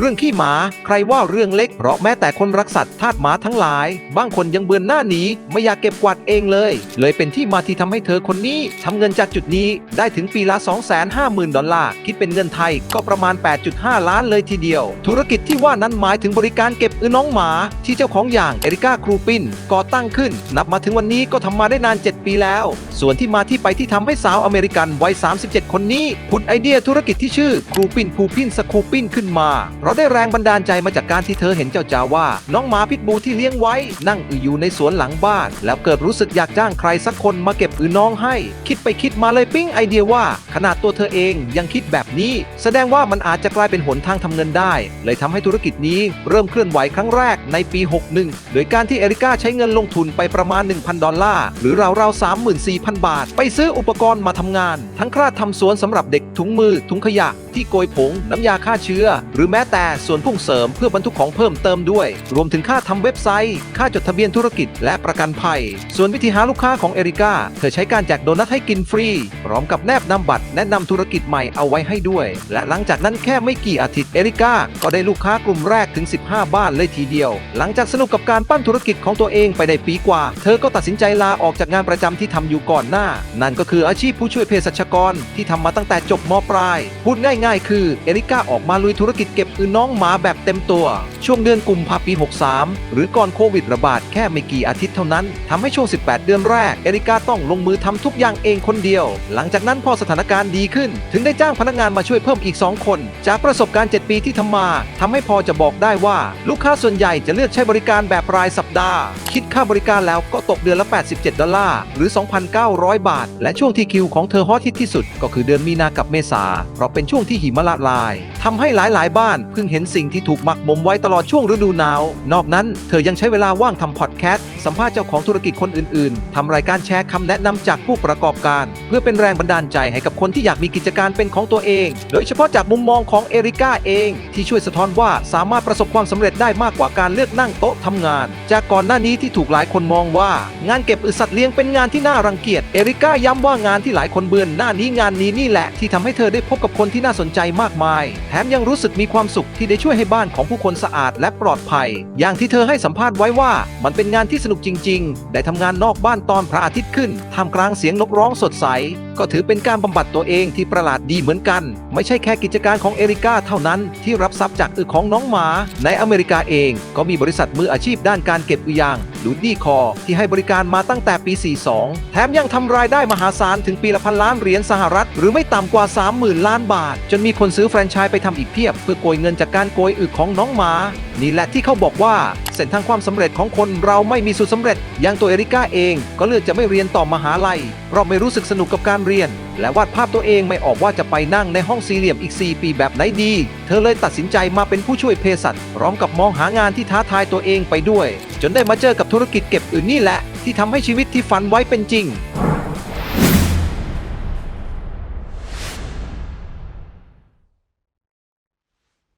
เรื่องขี้หมาใครว่าเรื่องเล็กเพราะแม้แต่คนรักสัตว์ทาสหมาทั้งหลาย บางคนยังเบือนหน้าหนีไม่อยากเก็บกวาดเองเลย เลยเป็นที่มาที่ทำให้เธอคนนี้ทำเงินจากจุดนี้ได้ถึงปีละ 250,000 ดอลลาร์ คิดเป็นเงินไทยก็ประมาณ 8.5 ล้านเลยทีเดียว ธุรกิจที่ว่านั้นหมายถึงบริการเก็บอือน้องหมา ที่เจ้าของอย่างเอริก้าครูปินก่อตั้งขึ้น นับมาถึงวันนี้ก็ทำมาได้นาน 7 ปีแล้ว ส่วนที่มาที่ไปที่ทำให้สาวอเมริกันวัย 37 คนนี้ผุดไอเดียธุรกิจที่ชื่อครูปินภูพินสคูปินขึ้นมาเราได้แรงบันดาลใจมาจากการที่เธอเห็นเจ้าจาว่า น้องหมาพิษบูที่เลี้ยงไว้ นั่งอืออยู่ในสวนหลังบ้าน แล้วเกิดรู้สึกอยากจ้างใครสักคนมาเก็บอือน้องให้ คิดไปคิดมาเลยปิ้งไอเดียว่า ขนาดตัวเธอเองยังคิดแบบนี้ แสดงว่ามันอาจจะกลายเป็นหนทางทำเงินได้ เลยทำให้ธุรกิจนี้เริ่มเคลื่อนไหวครั้งแรกในปี 61 โดยการที่เอริก้าใช้เงินลงทุนไปประมาณ 1,000 ดอลลาร์หรือราวๆ34,000 บาท ไปซื้ออุปกรณ์มาทำงาน ทั้งคราดทำสวนสำหรับเด็กถุงมือถุงขยะที่โกยผง น้ำยาฆ่าเชื้อ หรือแม้แต่ส่วนพุ่งเสริมเพื่อบรรทุกของเพิ่มเติมด้วย รวมถึงค่าทำเว็บไซต์ ค่าจดทะเบียนธุรกิจ และประกันภัย ส่วนวิธีหาลูกค้าของเอริก้าเธอใช้การแจกโดนัทให้กินฟรี พร้อมกับแนบนำบัตรแนะนำธุรกิจใหม่เอาไว้ให้ด้วย และหลังจากนั้นแค่ไม่กี่อาทิตย์เอริก้าก็ได้ลูกค้ากลุ่มแรกถึง 15 บ้านเลยทีเดียว หลังจากสนุกกับการปั้นธุรกิจของตัวเองไปได้ปีกว่า เธอก็ตัดสินใจลาออกจากงานประจำที่ทำอยู่ก่อนหน้า นั่นก็คืออาชีพผู้ช่วยเภสัชกรที่ทำมาตั้งแต่จบมปลาย พูดง่าย ๆ คือเอริก้าออกมาลุยธุรกิจเก็บอือน้องหมาแบบเต็มตัว ช่วงเดือนกุมภาพันธ์ปี 63 หรือก่อนโควิดระบาดแค่ไม่กี่อาทิตย์เท่านั้นทำให้ช่วง 18 เดือนแรก เอริก้าต้องลงมือทำทุกอย่างเองคนเดียว หลังจากนั้นพอสถานการณ์ดีขึ้น ถึงได้จ้างพนักงานมาช่วยเพิ่มอีก 2 คน จากประสบการณ์ 7 ปีที่ทำมาทำให้พอจะบอกได้ว่า ลูกค้าส่วนใหญ่จะเลือกใช้บริการแบบรายสัปดาห์ คิดค่าบริการแล้วก็ตกเดือนละ 87 ดอลลาร์หรือ 2,900 บาท และช่วงที่คิวของเธอฮอตที่สุด ก็คือเดือนมีนากับเมษาเพราะเป็นช่วงที่หิมะละลายทำให้หลายๆ บ้านเพิ่งเห็นสิ่งที่ถูกหมักหมมไว้ตลอดช่วงฤดูหนาว นอกนั้นเธอยังใช้เวลาว่างทำพอดแคสต์สัมภาษณ์เจ้าของธุรกิจคนอื่นๆทำรายการแชร์คำแนะนำจากผู้ประกอบการ เพื่อเป็นแรงบันดาลใจให้กับคนที่อยากมีกิจการเป็นของตัวเอง โดยเฉพาะจากมุมมองของเอริก้าเอง ที่ช่วยสะท้อนว่าสามารถประสบความสำเร็จได้มากกว่าการเลือกนั่งโต๊ะทำงาน จากก่อนหน้านี้ที่ถูกหลายคนมองว่า งานเก็บอึสัตว์เลี้ยงเป็นงานที่น่ารังเกียจเอริก้าย้ำว่างานที่หลายคนเบือนหน้านี้งานนี้นี่แหละที่ทำให้เธอได้พบกับคนที่น่าสนใจมากมาย แถมยังรู้สึกมีความสุขที่ได้ช่วยให้บ้านของผู้คนสะอาดและปลอดภัย อย่างที่เธอให้สัมภาษณ์ไว้ว่า มันเป็นงานที่สนุกจริง ๆ ได้ทำงานนอกบ้านตอนพระอาทิตย์ขึ้นท่ามกลางเสียงนกร้องสดใส ก็ถือเป็นการบำบัดตัวเองที่ประหลาดดีเหมือนกัน ไม่ใช่แค่กิจการของเอริก้าเท่านั้นที่รับทรัพย์จากอึของน้องหมา ในอเมริกาเอง ก็มีบริษัทมืออาชีพด้านการเก็บอึยางลูดี้คอที่ให้บริการมาตั้งแต่ปี 42 แถมยังทำรายได้มหาศาลถึงปีละพันล้านเหรียญสหรัฐ หรือไม่ต่ำกว่า 30,000 ล้านบาท จนมีคนซื้อแฟรนไชส์ไปทำอีกเพียบ เพื่อโกยเงินจากการโกยอึกของน้องหมา นี่แหละที่เขาบอกว่า เส้นทางความสำเร็จของคนเราไม่มีสูตรสำเร็จ อย่างตัวเอริก้าเองก็เลือกจะไม่เรียนต่อมหาลัย เพราะไม่รู้สึกสนุกกับการเรียน และวาดภาพตัวเองไม่ออกว่าจะไปนั่งในห้องสี่เหลี่ยมอีก 4 ปีแบบไหนดี เธอเลยตัดสินใจมาเป็นผู้ช่วยเภสัชพร้อมกับมองหางานที่ท้าทายตัวเองไปด้วย จนได้มาเจอกับธุรกิจเก็บอื่นนี่แหละ ที่ทำให้ชีวิตที่ฝันไว้เป็นจริง